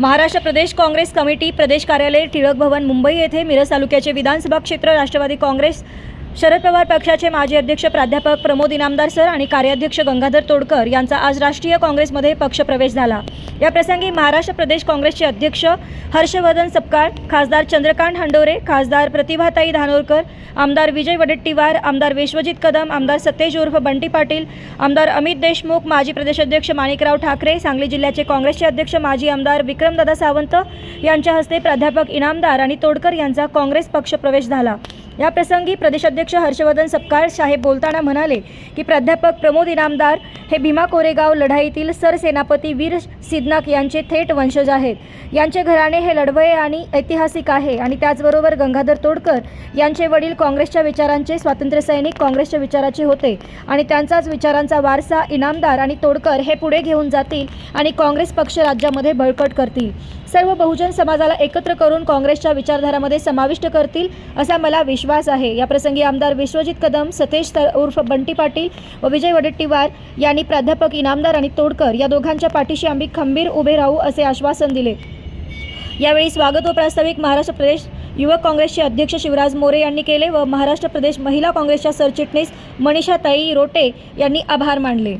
महाराष्ट्र प्रदेश Congress committee प्रदेश कार्यालय टिळक भवन मुंबई येथे मिरज तालुक्याचे विधानसभा क्षेत्र राष्ट्रवादी काँग्रेस शरद पवार पक्षाचे माजी अध्यक्ष प्राध्यापक प्रमोद इनामदार सर आणि कार्याध्यक्ष गंगाधर तोडकर यांचा आज राष्ट्रीय काँग्रेसमध्ये पक्षप्रवेश झाला. या प्रसंगी महाराष्ट्र प्रदेश काँग्रेसचे अध्यक्ष हर्षवर्धन सपकाळ खासदार चंद्रकांत हंडोरे खासदार प्रतिभाताई धानोरकर आमदार विजय वडेट्टीवार आमदार विश्वजित कदम आमदार सतेज उर्फ बंटी पाटील आमदार अमित देशमुख माजी प्रदेशाध्यक्ष माणिकराव ठाकरे सांगली जिल्ह्याचे काँग्रेसचे अध्यक्ष माजी आमदार विक्रमदादा सावंत यांच्या हस्ते प्राध्यापक इनामदार आणि तोडकर यांचा काँग्रेस पक्ष प्रवेश झाला. या प्रसंगी प्रदेशाध्यक्ष हर्षवर्धन सपकाळ साहेब बोलताना म्हणाले की प्राध्यापक प्रमोद इनामदार हे भीमा कोरेगाव लढाईतील सरसेनापती वीर सिद्धनाक यांचे थेट वंशज आहेत. यांचे घराणे हे लढवये आणि ऐतिहासिक आहे आणि त्याचबरोबर गंगाधर तोडकर यांचे वडील काँग्रेसच्या विचारांचे स्वातंत्र्यसैनिक काँग्रेसच्या विचाराचे होते आणि त्यांचाच विचारांचा वारसा इनामदार आणि तोडकर हे पुढे घेऊन जातील आणि काँग्रेस पक्ष राज्यामध्ये बळकट करतील. सर्व बहुजन समाजाला एकत्र करून काँग्रेसच्या विचारधारामध्ये समाविष्ट करतील असा मला विश्वास आहे. या प्रसंगी आमदार विश्वजित कदम सतेश तर उर्फ बंटी पाटील व विजय वडेट्टीवार यांनी प्राध्यापक इनामदार आणि तोडकर या दोघांच्या पाठीशी आम्ही खंबीर उभे राहू असे आश्वासन दिले. यावेळी स्वागत व प्रास्ताविक महाराष्ट्र प्रदेश युवक काँग्रेसचे अध्यक्ष शिवराज मोरे यांनी केले व महाराष्ट्र प्रदेश महिला काँग्रेसच्या सरचिटणीस मनीषा ताई रोटे यांनी आभार मानले.